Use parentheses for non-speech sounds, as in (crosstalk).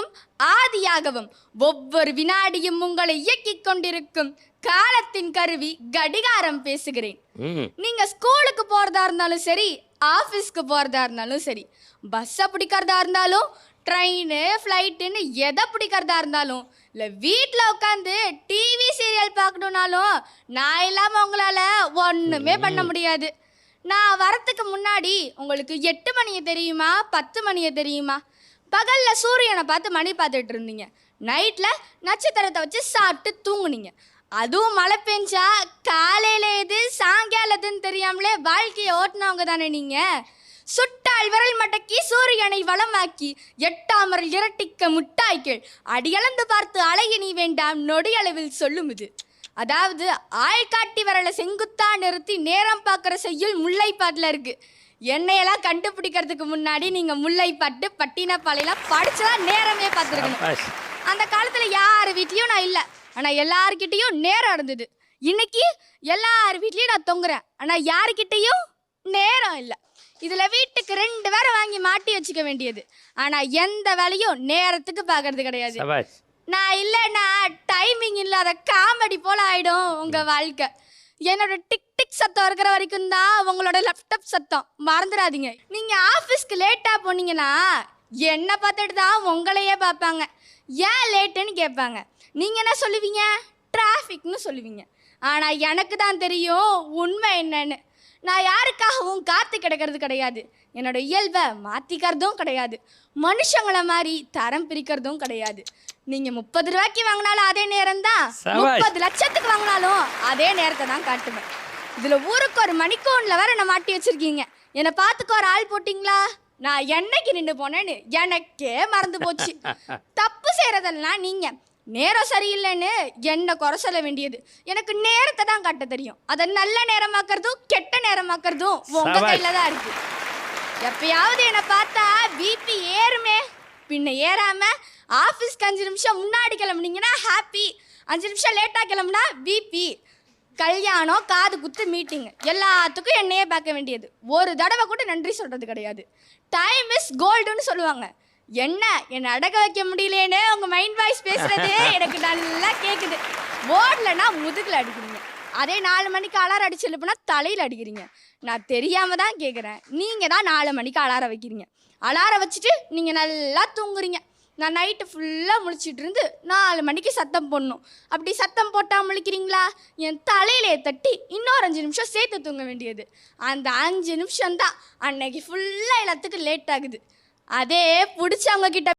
அந்தமாகவும் ஆதியாகவும் ஒவ்வொரு வினாடியும் உங்களை இயக்கிக் கொண்டிருக்கும் காலத்தின் கருவி கடிகாரம் பேசுகிறேன். நீங்க ஸ்கூலுக்கு போறதா இருந்தாலும் சரி ஆஃபீஸ்க்கு போறதா இருந்தாலும் சரி பஸ்ஸை பிடிக்கிறதா இருந்தாலும் ட்ரெயின் ஃப்ளைட்டுன்னு எதை பிடிக்கிறதா இருந்தாலும் இல்லை வீட்டில் உட்காந்து டிவி சீரியல் பார்க்கணுன்னாலும் நான் இல்லாமல் உங்களால் ஒன்றுமே பண்ண முடியாது. நான் வரத்துக்கு முன்னாடி உங்களுக்கு எட்டு மணியை தெரியுமா பத்து மணியை தெரியுமா? பகலில் சூரியனை பார்த்து மணி பார்த்துட்டு இருந்தீங்க. நைட்டில் நட்சத்திரத்தை வச்சு சாப்பிட்டு தூங்குனீங்க. அதுவும் மழை பெஞ்சா காலையில எது சாயங்காலத்துன்னு தெரியாமலே வாழ்க்கையை ஓட்டுனவங்க தானே நீங்க? சுட்டால் விரல் மடக்கி சூரியனை வளமாக்கி எட்டாமரல் இரட்டிக்க முட்டாய்கள். அடியளந்து பார்த்து அழகி நீ வேண்டாம் நொடியளவில் சொல்லும் இது. அதாவது ஆள்காட்டி விரலை செங்குத்தா நிறுத்தி நேரம் பார்க்குற செய்யுள் முல்லைப்பாட்டில் இருக்குது என்னையெல்லாம் கண்டுபிடிக்கிறதுக்கு முன்னாடி நீங்க முல்லைப்பாட்டு பட்டினப்பாளையெல்லாம் படிச்சுதான் நேரமே பார்த்துருக்கணும். அந்த காலத்துல யார் வீட்லயும் நான் இல்ல. ஆனா எல்லார்கிட்டயும் நேரம் இருந்தது. இன்னைக்கு எல்லார் வீட்லயும் நான் தொங்குறேன். ஆனா யாருக்கிட்டயும் நேரம் இல்ல. இதுல வீட்டுக்கு ரெண்டு பேரை வாங்கி மாட்டி வச்சுக்க வேண்டியது. ஆனா எந்த வேலையும் நேரத்துக்கு பார்க்கறது கிடையாது. நான் இல்லைன்னா டைமிங் இல்லாத காமெடி போல ஆயிடும் உங்க வாழ்க்கை. என்னோட டிக் டிக் சத்தம் இருக்கிற வரைக்கும் தான் உங்களோட லேப்டாப் சத்தம். மறந்துடாதீங்க. நீங்க ஆஃபீஸ்க்கு லேட்டா போனீங்கன்னா என்ன பார்த்துட்டு தான் உங்களையே பார்ப்பாங்க. ஏன் லேட்டுன்னு கேட்பாங்க. நீங்க என்ன சொல்லுவீங்க? டிராஃபிக்னு சொல்லுவீங்க. ஆனா எனக்கு தான் தெரியும் உண்மை என்னன்னு. நான் யாருக்காகவும் காத்து கிடக்கிறது கிடையாது. என்னோட இயல்பை மாற்றிக்கிறதும் கிடையாது. மனுஷங்களை மாதிரி தரம் பிரிக்கிறதும் கிடையாது. நீங்கள் முப்பது ரூபாய்க்கு வாங்கினாலும் அதே நேரம் தான். முப்பது லட்சத்துக்கு வாங்கினாலும் அதே நேரத்தை தான் காட்டுவேன். இதில் ஊருக்கு ஒரு மணிக்கூண்டில் வேற என்னை மாட்டி வச்சிருக்கீங்க. என்னை பார்த்துக்க ஒரு ஆள் போட்டிங்களா? நான் என்னைக்கு நின்று போனேன்னு எனக்கே மறந்து போச்சு. (laughs) தப்பு செய்கிறதெல்லாம் நீங்கள் நேரம் சரியில்லைன்னு என்ன குறை சொல்ல வேண்டியது. எனக்கு நேரத்தை தான் காட்ட தெரியும். அதை நல்ல நேரமாக்குறதும் கெட்ட நேரமாக்குறதும் உங்க. கையில தான் இருக்கு. எப்பயாவது என்னை பார்த்தா பிபி ஏறுமே பின்ன ஏறாம ஆஃபீஸ்க்கு அஞ்சு நிமிஷம் முன்னாடி கிளம்புனீங்கன்னா ஹாப்பி அஞ்சு நிமிஷம் லேட்டாக கிளம்புனா பிபி கல்யாணம் காது குத்து மீட்டிங் எல்லாத்துக்கும் என்னையே பார்க்க வேண்டியது. ஒரு தடவை கூட நன்றி சொல்றது கிடையாது. டைம் இஸ் கோல்டுன்னு சொல்லுவாங்க. என்ன என்னை அடக்க வைக்க முடியலேன்னு உங்க மைண்ட் வாய்ஸ் பேசுறது எனக்கு நல்லா கேக்குது. போர்டில்னா முதுகில் அடிக்கிறீங்க. அதே நாலு மணிக்கு அலாரம் அடிச்சு எழுப்புனா தலையில் அடிக்கிறீங்க. நான் தெரியாம தான் கேட்குறேன் நீங்கள் தான் நாலு மணிக்கு அலாரம் வைக்கிறீங்க. அலாரம் வச்சுட்டு நீங்கள் நல்லா தூங்குறீங்க. நான் நைட்டு ஃபுல்லாக முழிச்சிட்டு இருந்து நாலு மணிக்கு சத்தம் போடணும். அப்படி சத்தம் போட்டால் முழிக்கிறீங்களா? என் தலையிலே தட்டி இன்னொரு அஞ்சு நிமிஷம் சேர்த்து தூங்க வேண்டியது. அந்த அஞ்சு நிமிஷம் தான் அன்னைக்கு ஃபுல்லாக எல்லாத்துக்கும் லேட் ஆகுது. அதே பிடிச்சவங்க கிட்ட